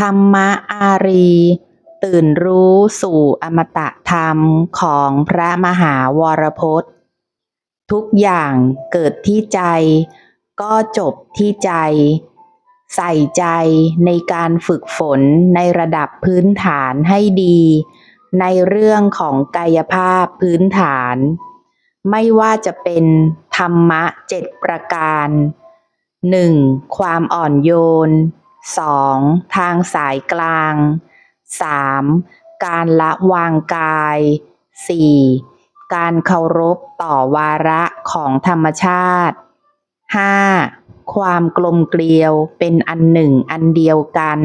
ธรรมะอารี ตื่นรู้สู่อมตะธรรมของพระมหาวรพจน์ ทุกอย่างเกิดที่ใจ ก็จบที่ใจ ใส่ใจในการฝึกฝนในระดับพื้นฐานให้ดี ในเรื่องของกายภาพพื้นฐาน ไม่ว่าจะเป็นธรรมะเจ็ดประการ 1. ความอ่อนโยน 2. ทางสายกลาง 3. การละวางกาย 4. การเคารพต่อวาระของธรรมชาติ 5. ความกลมเกลียวเป็นอันหนึ่งอันเดียวกัน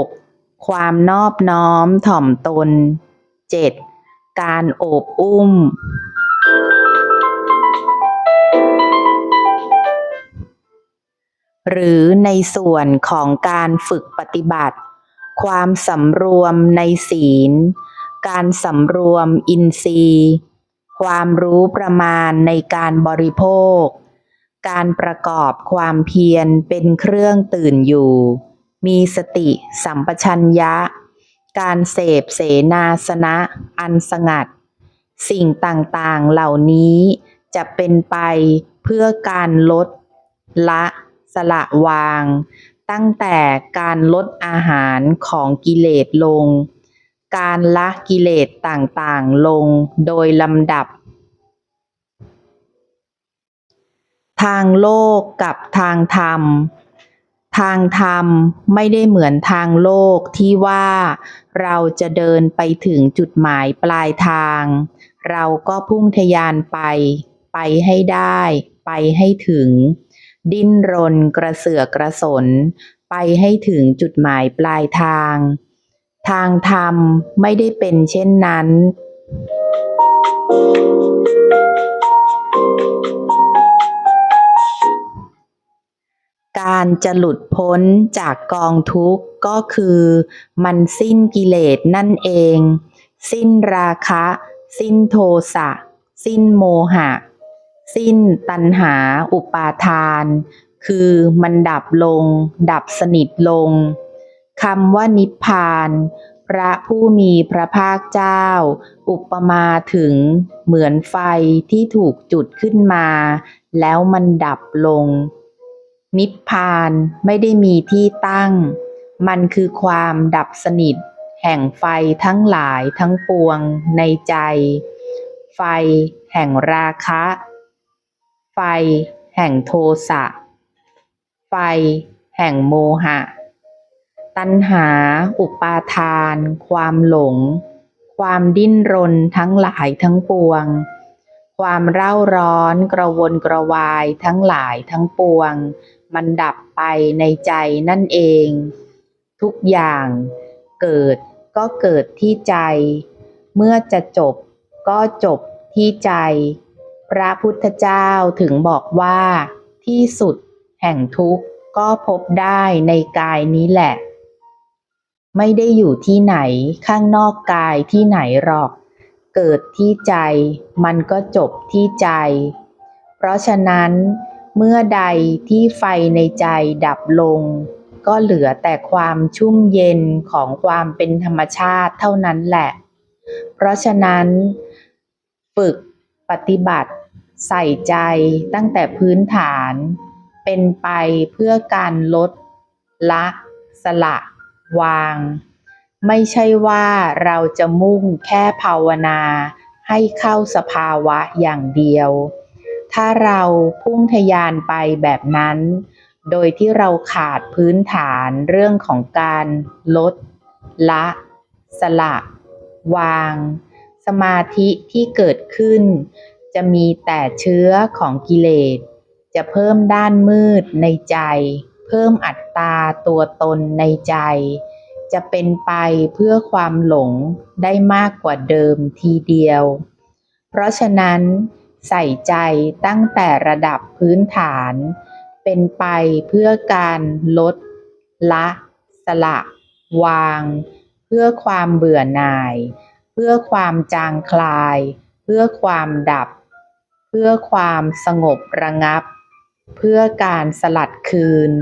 6. ความนอบน้อมถ่อมตน 7. การโอบอุ้ม หรือในส่วนของการฝึกปฏิบัติ ความสำรวมในศีล การสำรวมอินทรีย์ ความรู้ประมาณในการบริโภค การประกอบความเพียรเป็นเครื่องตื่นอยู่ มีสติสัมปชัญญะ การเสพเสนาสนะอันสงัด สิ่งต่างๆเหล่านี้จะเป็นไปเพื่อการลดละ สละวาง ตั้งแต่การลดอาหารของกิเลสลง การละกิเลสต่างๆลงโดยลำดับ ทางโลกกับทางธรรม ทางธรรมไม่ได้เหมือนทางโลกที่ว่าเราจะเดินไปถึงจุดหมายปลายทาง เราก็พุ่งทยานไป ไปให้ได้ ไปให้ถึง ดิ้นรนกระเสือกกระสน ไปให้ถึงจุดหมายปลายทาง ทางธรรมไม่ได้เป็นเช่นนั้น การจะหลุดพ้นจากกองทุกข์ก็คือ มันสิ้นกิเลสนั่นเอง สิ้นราคะ สิ้นโทสะ สิ้นโมหะ สิ้นตัณหาอุปาทาน คือมันดับลง ดับสนิทลงคำว่านิพพาน พระผู้มีพระภาคเจ้า อุปมาถึงเหมือนไฟที่ถูกจุดขึ้นมา แล้วมันดับลง นิพพานไม่ได้มีที่ตั้ง มันคือความดับสนิท แห่งไฟทั้งหลายทั้งปวงในใจ ไฟแห่งราคะ ไฟแห่งโทสะ ไฟแห่งโมหะ ตัณหา อุปาทาน ความหลง ความดิ้นรนทั้งหลายทั้งปวง ความเร่าร้อนกระวนกระวายทั้งหลายทั้งปวง มันดับไปในใจนั่นเอง ทุกอย่างเกิดก็เกิดที่ใจ เมื่อจะจบก็จบที่ใจ พระพุทธเจ้าถึงบอกว่า ที่สุดแห่งทุกข์ก็พบได้ในกายนี้แหละ ไม่ได้อยู่ที่ไหนข้างนอกกายที่ไหนหรอก เกิดที่ใจมันก็จบที่ใจ เพราะฉะนั้นเมื่อใดที่ไฟในใจดับลง ก็เหลือแต่ความชุ่มเย็นของความเป็นธรรมชาติเท่านั้นแหละ เพราะฉะนั้น ฝึกปฏิบัติ ใส่ใจตั้งแต่พื้นฐาน เป็นไปเพื่อการลด ละ สละ วาง ไม่ใช่ว่าเราจะมุ่งแค่ภาวนาให้เข้าสภาวะอย่างเดียว ถ้าเราพุ่งทะยานไปแบบนั้น โดยที่เราขาดพื้นฐานเรื่องของการลด ละ สละ วาง สมาธิที่เกิดขึ้น จะมีแต่เชื้อของกิเลส จะเพิ่มด้านมืดในใจ เพิ่มอัตตาตัวตนในใจ จะเป็นไปเพื่อความหลงได้มากกว่าเดิมทีเดียว เพราะฉะนั้นใส่ใจตั้งแต่ระดับพื้นฐาน เป็นไปเพื่อการลด ละ สละ วาง เพื่อความเบื่อหน่าย เพื่อความจางคลาย เพื่อความดับ เพื่อความสงบระงับ เพื่อการสลัดคืน